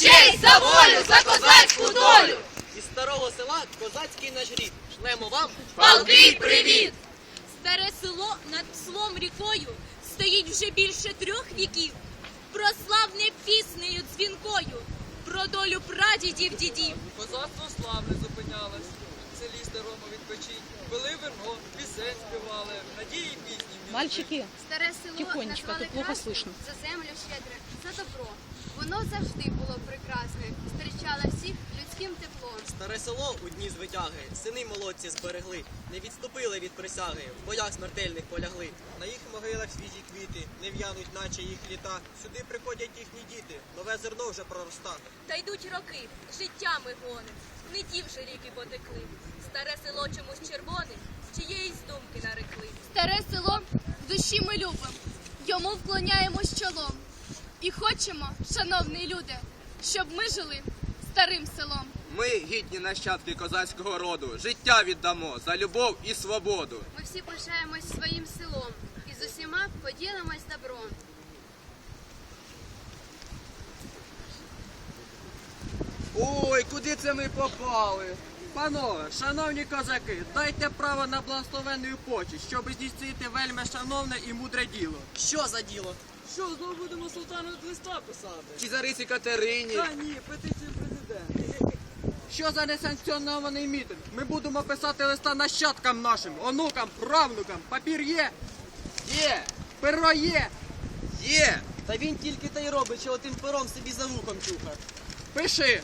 честь, за волю, за козацьку долю! Із старого села козацький наш рід. Шлемо вам Палкий привіт! Старе село над пслом рікою стоїть вже більше трьох віків. Прославне піснею дзвінкою про долю прадідів дідів. Козацтво славне зупинялось, селі старому відпочить. Пили вино, пісень співали, надії пісні. Мальчики, Старе село Тихонечко, назвали тут плохо слышно. за землю щедре, за добро. Воно завжди було прекрасне, зустрічало всіх людським теплом. старе село у дні звитяги. Сини молодці зберегли, не відступили від присяги, в боях смертельних полягли. На їх могилах свіжі квіти, не в'януть, наче їх літа. Сюди приходять їхні діти, нове зерно вже пророста. Та йдуть роки, життями гони, не ті вже ріки потекли. Старе село чомусь червоним, чиєїсь думки нарекли. Старе село в душі ми любимо, йому вклоняємось чолом. І хочемо, шановні люди, щоб ми жили старим селом. Ми, гідні нащадки козацького роду, життя віддамо за любов і свободу. Ми всі пишаємось своїм селом і з усіма поділимось добром. Ой, куди це ми попали? Панове, шановні козаки, дайте право на благословенну почесть, щоб здійснити вельми шановне і мудре діло. Що за діло? Що, знову будемо султану листа писати? Чи Зарисі Катерині? Та ні, петицію президента. Що за несанкціонований мітинг? Ми будемо писати листа нащадкам нашим, онукам, правнукам. Папір є? Є. Перо є? Є. Та він тільки та й робить, що отим пером собі за вухом чуха. Пиши.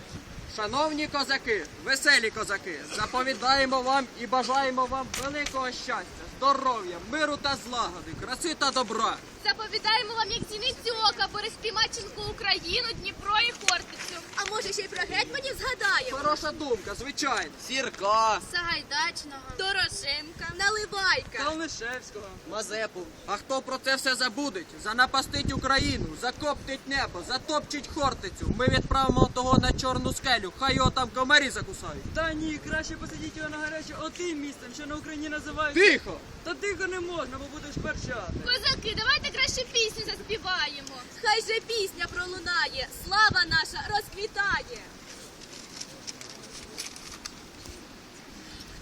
Шановні козаки, веселі козаки, заповідаємо вам і бажаємо вам великого щастя, здоров'я, миру та злагоди, краси та добра. Заповідаємо вам, як зіниці ока, Бориспімаченку Україну, Дніпро і Хортицю. А може ще й про гетьманів згадаємо? Хороша думка, звичайно. Сірка, Сагайдачного. Дорошенка, Наливайка. Калнишевського. Мазепу. А хто про це все забудеть, занапастить Україну, закоптить небо, затопчить Хортицю. Ми відправимо того на чорну скелю, хай його там комарі закусають. Та ні, краще посадіть його на гаряче отим містом, що на Україні називають. Тихо! Та тихо не можна, бо будеш перчати. Козаки, давайте краще пісню заспіваємо. Хай же пісня пролунає, слава наша розквітає.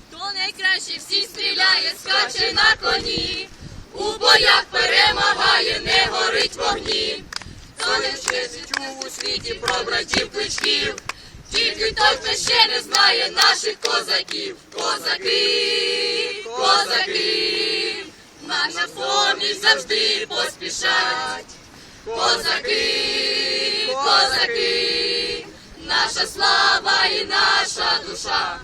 Хто найкраще всіх стріляє, скаче на коні, у боях перемагає, не горить вогні. Хто не вчиться чув у світі про братів кличків, тільки той, хто ще не знає наших козаків. Козаки, козаки, наша поміч завжди поспішать. Козаки, козаки, наша слава і наша душа.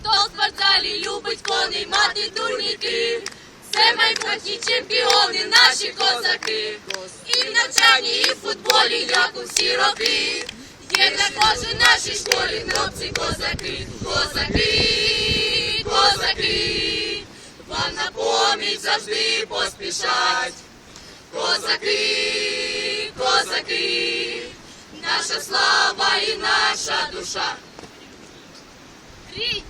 Хто в кварталі любить коней мати турніки, це майбутні чемпіони, наші козаки. І в навчанні, і в футболі, як у всі роки. Є також у нашій школі хлопці козаки, козаки, козаки, вам на поміч завжди поспішать. Козаки, козаки, наша слава і наша душа. Рідні